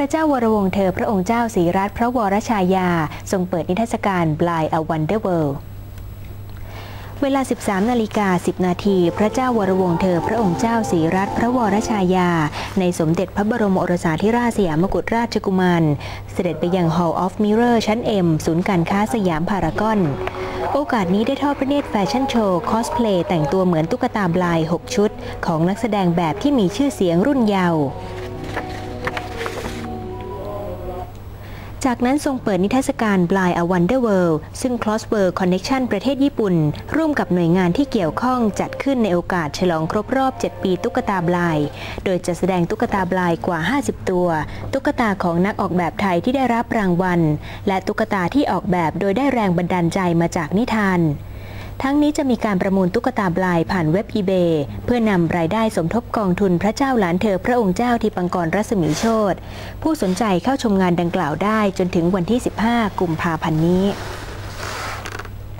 ระเจ้าวรวงเธอพระองค์เจ้าศรีรัตน์พระวรชายา ทรงเปิดนิทรรศการ Blind a Wonder World เวลา 13 นาฬิกา 10 นาที พระเจ้าวรวงเธอ พระองค์เจ้าศรีรัตน์พระวรชายา ในสมเด็จพระบรมโอรสาธิราชสยามกุฎราชกุมาร เสด็จไปยัง Hall of Mirror ชั้น M ศูนย์การค้าสยามพารากอน โอกาสนี้ได้ทอดพระเนตรแฟชั่นโชว์ คอสเพลย์แต่งตัวเหมือนตุ๊กตาบลาย 6 ชุด ของนักแสดงแบบที่มีชื่อเสียงรุ่นเยาว์ จากนั้นทรงเปิดนิทรรศการ Blind a Wonder World ซึ่ง Crossworld Connection ประเทศญี่ปุ่น ร่วมกับหน่วยงานที่เกี่ยวข้องจัดขึ้นในโอกาสฉลองครบรอบ 7 ปีตุ๊กตาบลาย โดยจะแสดงตุ๊กตาบลายกว่า 50 ตัว ตุ๊กตาของนักออกแบบไทยที่ได้รับรางวัล และตุ๊กตาที่ออกแบบโดยได้แรงบันดาลใจมาจากนิทาน ทั้งนี้จะมีการประมูลตุ๊กตาบลายผ่านเว็บอีเบเพื่อนำรายได้สมทบกองทุนพระเจ้าหลานเธอพระองค์เจ้าที่ปังกรรัศมีโชตผู้สนใจเข้าชมงานดังกล่าวได้จนถึงวันที่ 15 กุมภาพันธ์นี้